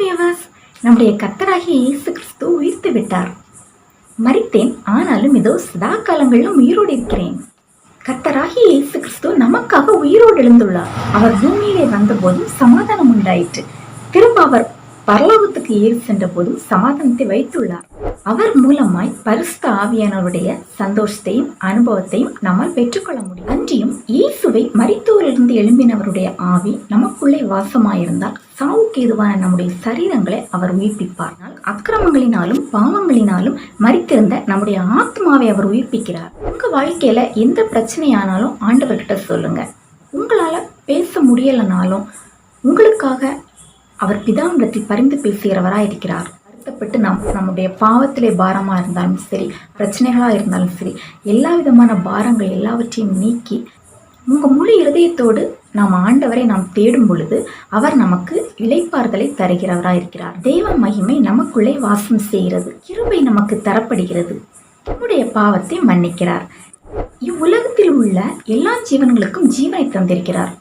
வியவர்ஸ் நம்முடைய கத்தராகிய இயேசு கிறிஸ்து உயிர்த்து விட்டார். மறித்தேன் ஆனாலும் இதோ சதா காலங்களிலும் உயிரோடு இருக்கிறேன். கத்தராகிய இயேசு கிறிஸ்து நமக்காக உயிரோடு எழுந்துள்ளார். அவர் பூமியிலே வந்தபோதும் சமாதானம் உண்டாயிற்று. திரும்ப அவர் பரலோகத்துக்கு ஏறி சென்ற போதும் சமாதானத்தை வைத்துள்ளார். அவர் மூலமாய் பரிசுத்த ஆவியானவருடைய சந்தோஷத்தையும் அனுபவத்தையும் நம்மால் பெற்றுக்கொள்ள முடியும். அன்றியும் இயேசுவை மரித்தோரிலிருந்து எழும்பினவருடைய ஆவி நமக்குள்ளே வாசமாயிருந்தால் சாவுக்கு எதுவான நம்முடைய சரீரங்களை அவர் உயிர்ப்பிப்பார். அக்கிரமங்களினாலும் பாவங்களினாலும் மறித்திருந்த நம்முடைய ஆத்மாவை அவர் உயிர்ப்பிக்கிறார். உங்க வாழ்க்கையில எந்த பிரச்சனையானாலும் ஆண்டவர்கிட்ட சொல்லுங்க. உங்களால பேச முடியலனாலும் உங்களுக்காக அவர் பிதாவிடத்தில் பரிந்து பேசுகிறவராக இருக்கிறார். கஷ்டப்பட்டு நாம் நம்முடைய பாவத்திலே பாரமாக இருந்தாலும் சரி பிரச்சனைகளாக இருந்தாலும் சரி எல்லா விதமான பாரங்கள் எல்லாவற்றையும் நீக்கி உங்கள் முழு இருதயத்தோடு நாம் ஆண்டவரை நாம் தேடும் பொழுது அவர் நமக்கு இளைப்பாறுதலை தருகிறவராக இருக்கிறார். தெய்வ மகிமை நமக்குள்ளே வாசம் செய்கிறது கிருபை நமக்கு தரப்படுகிறது. நம்முடைய பாவத்தை மன்னிக்கிறார். இவ்வுலகத்தில் உள்ள எல்லா ஜீவன்களுக்கும் ஜீவனை தந்திருக்கிறார்.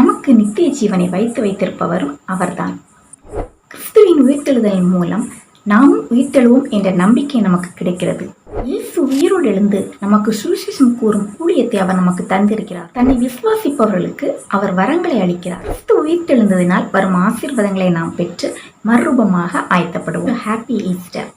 நமக்கு நித்திய ஜீவனை வைத்து வைத்திருப்பவரும் அவர்தான். கிறிஸ்துவின் உயிர்த்தெழுதலின் மூலம் நாம் உயிர்த்தெழுவோம் என்ற நம்பிக்கை நமக்கு கிடைக்கிறது. இயேசு உயிரோடு எழுந்து நமக்கு சுவிசேஷம் கூறும் ஊழியத்தை அவர் நமக்கு தந்திருக்கிறார். தன்னை விசுவாசிப்பவர்களுக்கு அவர் வரங்களை அளிக்கிறார். கிறிஸ்து உயிர்த்தெழுந்ததினால் வரும் ஆசீர்வாதங்களை நாம் பெற்று மறுரூபமாக ஆயத்தப்படுவோம். Happy Easter